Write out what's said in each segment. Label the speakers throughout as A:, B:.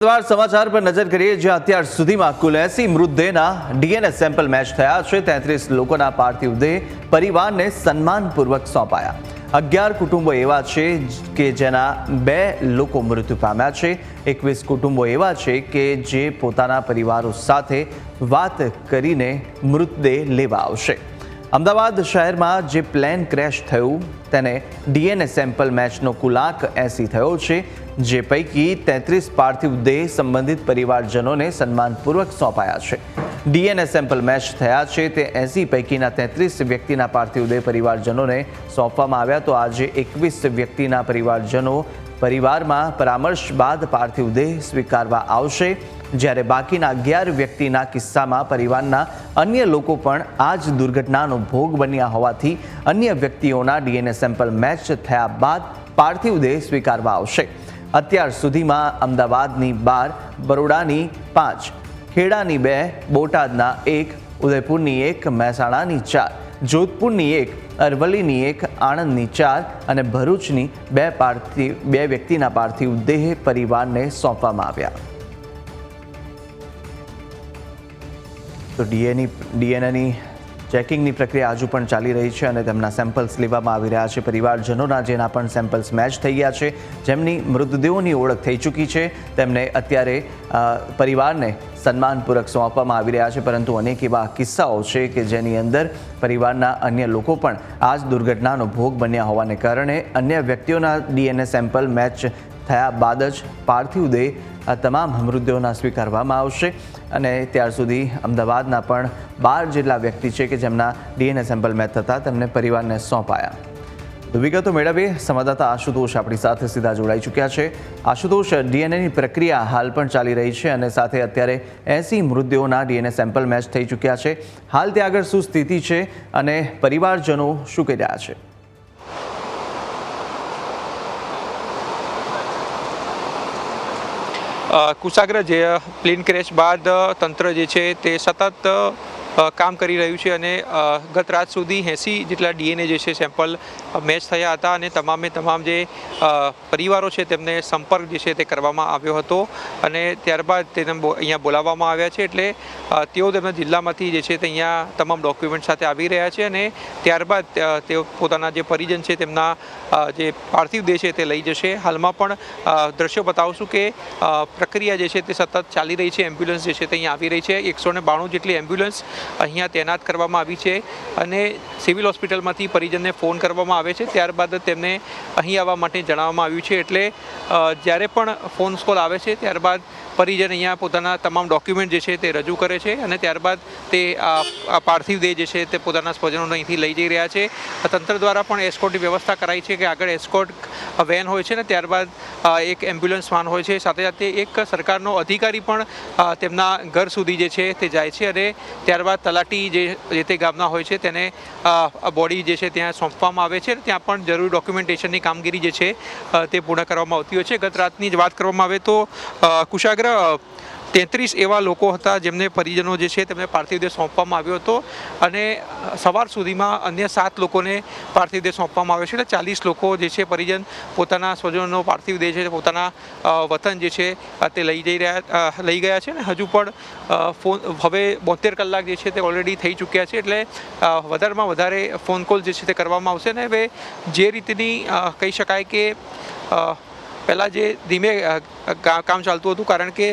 A: સમાચાર પર નજર કરીએ, જ્યાં અત્યાર સુધીમાં કુલ એસી મૃતદેહના ડીએનએ સેમ્પલ મેચ થયા છે. તેત્રીસ લોકોના પાર્થિવ દેહ પરિવારને સન્માનપૂર્વક સોંપાયા. અગિયાર કુટુંબો એવા છે કે જેના બે લોકો મૃત્યુ પામ્યા છે. એકવીસ કુટુંબો એવા છે કે જે પોતાના પરિવારો સાથે વાત કરીને મૃતદેહ લેવા આવશે. અમદાવાદ શહેરમાં જે પ્લેન ક્રેશ થયું, તેને ડીએનએ સેમ્પલ મેચનો કુલાક એસી થયો છે. જે પૈકી તેત્રીસ પાર્થિવ દેહ સંબંધિત પરિવારજનોને સન્માનપૂર્વક સોંપાયા છે. ડીએનએ સેમ્પલ મેચ થયા છે તે એસી પૈકીના તેત્રીસ વ્યક્તિના પાર્થિવ દેહ પરિવારજનોને સોંપવામાં આવ્યા તો આજે એકવીસ વ્યક્તિના પરિવારજનો પરિવારમાં પરામર્શ બાદ પાર્થિવ દેહ સ્વીકારવા આવશે. જ્યારે બાકીના અગિયાર વ્યક્તિના કિસ્સામાં પરિવારના અન્ય લોકો પણ આ જ દુર્ઘટનાનો ભોગ બન્યા હોવાથી અન્ય વ્યક્તિઓના ડીએનએ સેમ્પલ મેચ થયા બાદ પાર્થિવ દેહ સ્વીકારવા આવશે. અત્યાર સુધીમાં અમદાવાદની બાર, બરોડાની પાંચ, ખેડાની બે, બોટાદના એક, ઉદયપુરની એક, મહેસાણાની ચાર, જોધપુરની એક, અરવલ્લીની એક, આણંદની ચાર અને ભરૂચની બે પાર્થિવ, બે વ્યક્તિના પાર્થિવ દેહ પરિવારને સોંપવામાં આવ્યા. તો ડીએની, ડીએનએની ચેકિંગની પ્રક્રિયા હજુ પણ ચાલી રહી છે અને તેમના સેમ્પલ્સ લેવામાં આવી રહ્યા છે. પરિવારજનોના જેના પણ સેમ્પલ્સ મેચ થઈ ગયા છે, જેમની મૃતદેહોની ઓળખ થઈ ચૂકી છે, તેમને અત્યારે પરિવારને સન્માનપૂર્વક સોંપવામાં આવી રહ્યા છે. પરંતુ અનેક એવા કિસ્સાઓ છે કે જેની અંદર પરિવારના અન્ય લોકો પણ આ જ દુર્ઘટનાનો ભોગ બન્યા હોવાને કારણે અન્ય વ્યક્તિઓના ડીએનએ સેમ્પલ મેચ થયા બાદ જ પાર્થિવ દેહ આ તમામ મૃતદેહોના સ્વીકારવામાં આવશે અને ત્યાર સુધી અમદાવાદના પણ બાર જેટલા વ્યક્તિ છે કે જેમના ડીએનએ સેમ્પલ મેચ થતા તેમને પરિવારને સોંપાયા. વિગતો મેળવીએ. સંવાદદાતા આશુતોષ આપણી સાથે સીધા જોડાઈ ચૂક્યા છે. આશુતોષ, ડીએનએની પ્રક્રિયા હાલ પણ ચાલી રહી છે અને સાથે અત્યારે એસી મૃતદેહોના ડીએનએ સેમ્પલ મેચ થઈ ચૂક્યા છે. હાલ ત્યાં આગળ શું સ્થિતિ છે અને પરિવારજનો શું કહી રહ્યા છે?
B: અ, કુશાગ્ર જે પ્લેન ક્રેશ બાદ તંત્ર જે છે તે સતત કામ કરી રહ્યું છે અને ગત રાત સુધી એંસી જેટલા ડીએનએ જે છે સેમ્પલ મેચ થયા હતા અને તમામે તમામ જે પરિવારો છે તેમને સંપર્ક જે છે તે કરવામાં આવ્યો હતો અને ત્યારબાદ તેને અહીંયા બોલાવવામાં આવ્યા છે એટલે તેઓ તેમના જિલ્લામાંથી જે છે તે અહીંયા તમામ ડોક્યુમેન્ટ સાથે આવી રહ્યા છે અને ત્યારબાદ તેઓ પોતાના જે પરિજન છે તેમના જે પાર્થિવ દેહ છે તે લઈ જશે. હાલમાં પણ દ્રશ્યો બતાવશું કે પ્રક્રિયા જે છે તે સતત ચાલી રહી છે. એમ્બ્યુલન્સ જે છે તે અહીંયા આવી રહી છે. એકસો ને બાણું જેટલી એમ્બ્યુલન્સ અહીંયા તૈનાત કરવામાં આવી છે અને સિવિલ હોસ્પિટલમાંથી પરિજનને ફોન કરવામાં આવે છે. ત્યારબાદ તેમને અહીં આવવા માટે જણાવવામાં આવ્યું છે. એટલે જ્યારે પણ ફોન કોલ આવે છે, ત્યારબાદ પરિજન અહીંયા પોતાના તમામ ડોક્યુમેન્ટ જે છે તે રજૂ કરે છે અને ત્યારબાદ તે આ પાર્થિવ દેહ જે છે તે પોતાના સ્વજનોને અહીંથી લઈ જઈ રહ્યા છે. તંત્ર દ્વારા પણ એસ્કોર્ટની વ્યવસ્થા કરાઈ છે કે આગળ એસ્કોર્ટ વેન હોય છે ને ત્યારબાદ એક એમ્બ્યુલન્સ વાન હોય છે. સાથે સાથે એક સરકારનો અધિકારી પણ તેમના ઘર સુધી જે છે તે જાય છે અને ત્યારબાદ તલાટી જે જે તે ગામના હોય છે, તેને બોડી જે છે ત્યાં સોંપવામાં આવે છે. ત્યાં પણ જરૂરી ડોક્યુમેન્ટેશનની કામગીરી જે છે તે પૂર્ણ કરવામાં આવતી હોય છે. ગત રાતની જ વાત કરવામાં આવે તો કુશાગ્ર તેત્રીસ એવા લોકો હતા જેમને પરિજનો જે છે તેમને પાર્થિવ દેહ સોંપવામાં આવ્યો હતો અને સવાર સુધીમાં અન્ય સાત લોકોને પાર્થિવ દેહ સોંપવામાં આવ્યો છે એટલે ચાલીસ લોકો જે છે પરિજન પોતાના સ્વજનોનો પાર્થિવ દેહ છે, પોતાના વતન જે છે તે લઈ જઈ રહ્યા લઈ ગયા છે અને હજુ પણ ફોન, હવે બોતેર કલાક જે છે તે ઓલરેડી થઈ ચૂક્યા છે એટલે વધારેમાં વધારે ફોન કોલ જે છે તે કરવામાં આવશે ને હવે જે રીતની કહી શકાય કે પહેલાં જે ધીમે કામ ચાલતું હતું, કારણ કે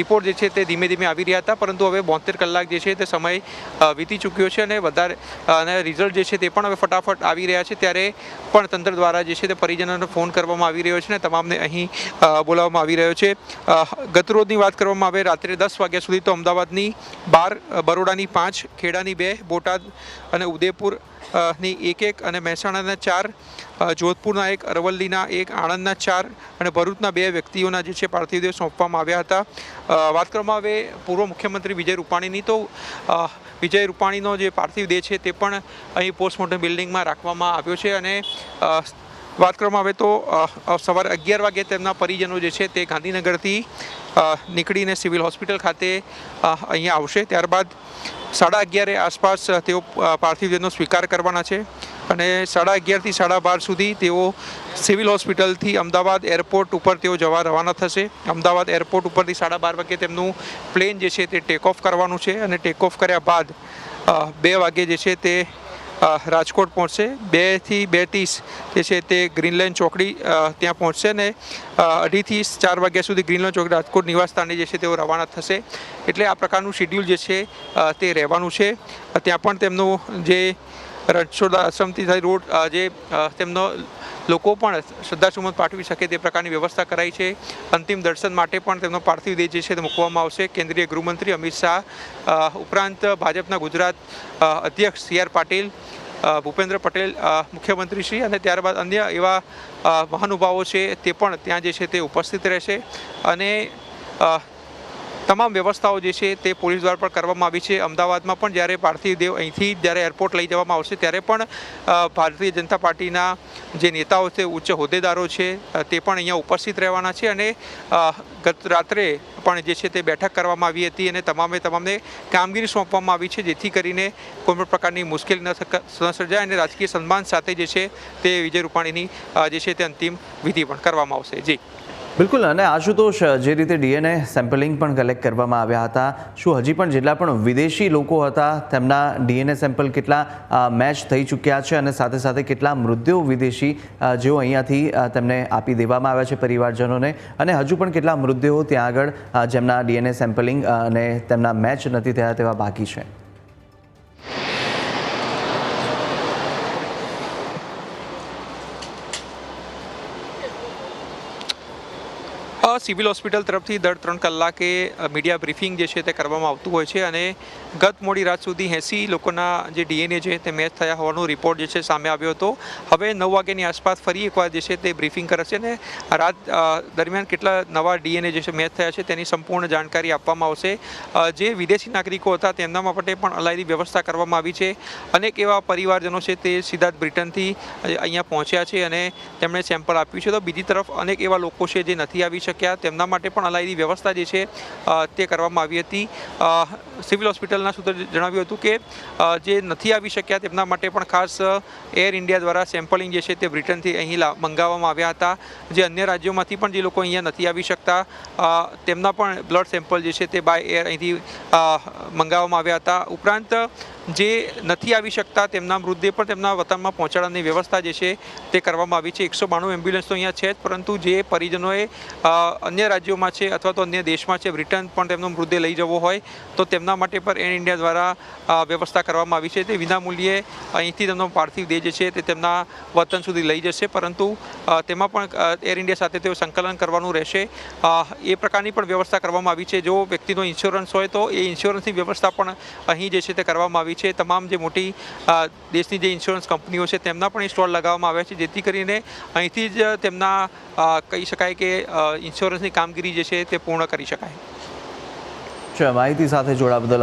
B: રિપોર્ટ જે છે તે ધીમે ધીમે આવી રહ્યા હતા, પરંતુ હવે બોતેર કલાક જે છે તે સમય વીતી ચૂક્યો છે અને વધારે અને રિઝલ્ટ જે છે તે પણ હવે ફટાફટ આવી રહ્યા છે. ત્યારે પણ તંત્ર દ્વારા જે છે તે પરિજનોને ફોન કરવામાં આવી રહ્યો છે અને તમામને અહીં બોલાવવામાં આવી રહ્યો છે. ગતરોજની વાત કરવામાં આવે, રાત્રે દસ વાગ્યા સુધી તો અમદાવાદની બાર બરોડાની પાંચ, ખેડાની બે, બોટાદ અને ઉદયપુર ની એક એક અને મહેસાણાના ચાર જોધપુરના એક, અરવલ્લીના એક, આણંદના ચાર અને ભરૂચના બે વ્યક્તિઓના જે છે પાર્થિવ દેહ સોંપવામાં આવ્યા હતા. વાત કરવામાં આવે પૂર્વ મુખ્યમંત્રી વિજય રૂપાણીની, તો વિજય રૂપાણીનો જે પાર્થિવ દેહ છે તે પણ અહીં પોસ્ટમોર્ટમ બિલ્ડિંગમાં રાખવામાં આવ્યો છે અને વાત કરવામાં આવે તો સવારે અગિયાર વાગે તેમના પરિજનો જે છે તે ગાંધીનગરથી નીકળીને સિવિલ હોસ્પિટલ ખાતે અહીંયા આવશે. ત્યારબાદ સાડા અગિયારે આસપાસ તેઓ પાર્થિવ દેહનો સ્વીકાર કરવાના છે અને સાડા અગિયારથી સાડા બાર સુધી તેઓ સિવિલ હોસ્પિટલથી અમદાવાદ એરપોર્ટ ઉપર તેઓ જવા રવાના થશે. અમદાવાદ એરપોર્ટ ઉપરથી સાડા બાર વાગે તેમનું પ્લેન જે છે તે ટેક ઓફ કરવાનું છે અને ટેક ઓફ કર્યા બાદ બે વાગે જે છે તે રાજકોટ પહોંચશે. બેથી બે ત્રીસ જે છે તે ગ્રીનલેન્ડ ચોકડી ત્યાં પહોંચશે ને અઢીથી ચાર વાગ્યા સુધી ગ્રીનલેન્ડ ચોકડી રાજકોટ નિવાસસ્થાને જે છે તેઓ રવાના થશે. એટલે આ પ્રકારનું શિડ્યુલ જે છે તે રહેવાનું છે. ત્યાં પણ તેમનું જે રણછોડ આશ્રમથી થઈ રોડ જે તેમનો લોકો પણ શ્રદ્ધાસુમન પાઠવી શકે તે પ્રકારની વ્યવસ્થા કરાઈ છે. અંતિમ દર્શન માટે પણ તેમનો પાર્થિવ દેહ જે છે તે મૂકવામાં આવશે. કેન્દ્રીય ગૃહમંત્રી અમિત શાહ ઉપરાંત ભાજપના ગુજરાત અધ્યક્ષ સી આર પાટીલ ભૂપેન્દ્ર પટેલ મુખ્યમંત્રી શ્રી અને ત્યારબાદ અન્ય એવા મહાનુભાવો છે તે પણ ત્યાં જે છે તે ઉપસ્થિત રહેશે. અને તમામ વ્યવસ્થાઓ જે છે તે પોલીસ દ્વારા પણ કરવામાં આવી છે. અમદાવાદમાં પણ જ્યારે પાર્થિવ દેવ અહીંથી જ્યારે એરપોર્ટ લઈ જવામાં આવશે, ત્યારે પણ ભારતીય જનતા પાર્ટીના જે નેતાઓ છે, ઉચ્ચ હોદ્દેદારો છે તે પણ અહીંયા ઉપસ્થિત રહેવાના છે અને ગત રાત્રે પણ જે છે તે બેઠક કરવામાં આવી હતી અને તમામે તમામને કામગીરી સોંપવામાં આવી છે, જેથી કરીને કોઈપણ પ્રકારની મુશ્કેલી ન સર્જાય અને રાજકીય સન્માન સાથે જે છે તે વિજય રૂપાણીની જે છે તે અંતિમ વિધિ પણ કરવામાં આવશે. જી.
A: બિલકુલ, અને આશુતોષ, જે રીતે ડીએનએ સેમ્પલિંગ પણ કલેક્ટ કરવામાં આવ્યા હતા, શું હજી પણ જેટલા પણ વિદેશી લોકો હતા, તેમના ડીએનએ સેમ્પલ કેટલા મેચ થઈ ચૂક્યા છે અને સાથે સાથે કેટલા મૃતદેહો વિદેશી જેઓ અહીંયાથી તેમને આપી દેવામાં આવ્યા છે પરિવારજનોને, અને હજુ પણ કેટલા મૃતદેહો ત્યાં આગળ જેમના ડીએનએ સેમ્પલિંગ અને તેમના મેચ નથી થયા તેવા બાકી છે.
B: સિવિલ હોસ્પિટલ તરફથી દર ત્રણ કલાકે મીડિયા બ્રીફિંગ જે છે તે કરવામાં આવતું હોય છે અને ગત મોડી રાત સુધી એંસી લોકોના જે ડીએનએ છે તે મેચ થયા હોવાનો રિપોર્ટ જે છે સામે આવ્યો હતો. હવે નવ વાગ્યાની આસપાસ ફરી એકવાર જે છે તે બ્રીફિંગ કરશે અને રાત દરમિયાન કેટલા નવા ડીએનએ જે છે મેચ થયા છે તેની સંપૂર્ણ જાણકારી આપવામાં આવશે. જે વિદેશી નાગરિકો હતા તેમના માટે પણ અલાયદી વ્યવસ્થા કરવામાં આવી છે. અનેક એવા પરિવારજનો છે તે સીધા જ બ્રિટનથી અહીંયા પહોંચ્યા છે અને તેમણે સેમ્પલ આપ્યું છે. તો બીજી તરફ અનેક એવા લોકો છે જે નથી આવી શક્યા. તેમના માટે પણ અલાયદી વ્યવસ્થા જે છે તે કરવામાં આવી હતી. સિવિલ હોસ્પિટલના સૂત્રે જણાવ્યું હતું કે જે નથી આવી શક્યા તેમના માટે પણ ખાસ એર ઇન્ડિયા દ્વારા સેમ્પલિંગ જે છે તે બ્રિટનથી અહીં મંગાવવામાં આવ્યા હતા. જે અન્ય રાજ્યોમાંથી પણ જે લોકો અહીંયા નથી આવી શકતા તેમના પણ બ્લડ સેમ્પલ જે છે તે બાય એર અહીંથી મંગાવવામાં આવ્યા હતા. ઉપરાંત જે નથી આવી શકતા તેમના મૃતદેહ પણ તેમના વતનમાં પહોંચાડવાની વ્યવસ્થા જે છે તે કરવામાં આવી છે. એકસો બાણું એમ્બ્યુલન્સ તો અહીંયા છે જ, પરંતુ જે પરિજનોએ અન્ય રાજ્યોમાં છે અથવા તો અન્ય દેશમાં છે, બ્રિટન પણ તેમનો મૃતદેહ લઈ જવો હોય, તો તેમના માટે પણ એર ઇન્ડિયા દ્વારા વ્યવસ્થા કરવામાં આવી છે. તે વિનામૂલ્યે અહીંથી તેમનો પાર્થિવ દેહ જે છે તે તેમના વતન સુધી લઈ જશે, પરંતુ તેમાં પણ એર ઇન્ડિયા સાથે તેઓ સંકલન કરવાનું રહેશે. એ પ્રકારની પણ વ્યવસ્થા કરવામાં આવી છે. જો વ્યક્તિનો ઇન્સ્યોરન્સ હોય તો એ ઇન્સ્યોરન્સની વ્યવસ્થા પણ અહીં જે છે તે કરવામાં આવી છે. તમામ જે મોટી દેશની જે ઇન્સ્યોરન્સ કંપનીઓ છે, તેમના પણ સ્ટોલ લગાવવામાં આવ્યા છે. જેથી કરીને અહીંથી જ તેમના કહી શકાય કે ઇન્સ્યોરન્સની કામગીરી જે છે તે પૂર્ણ કરી શકાય.
A: માહિતી સાથે જોડા બદલ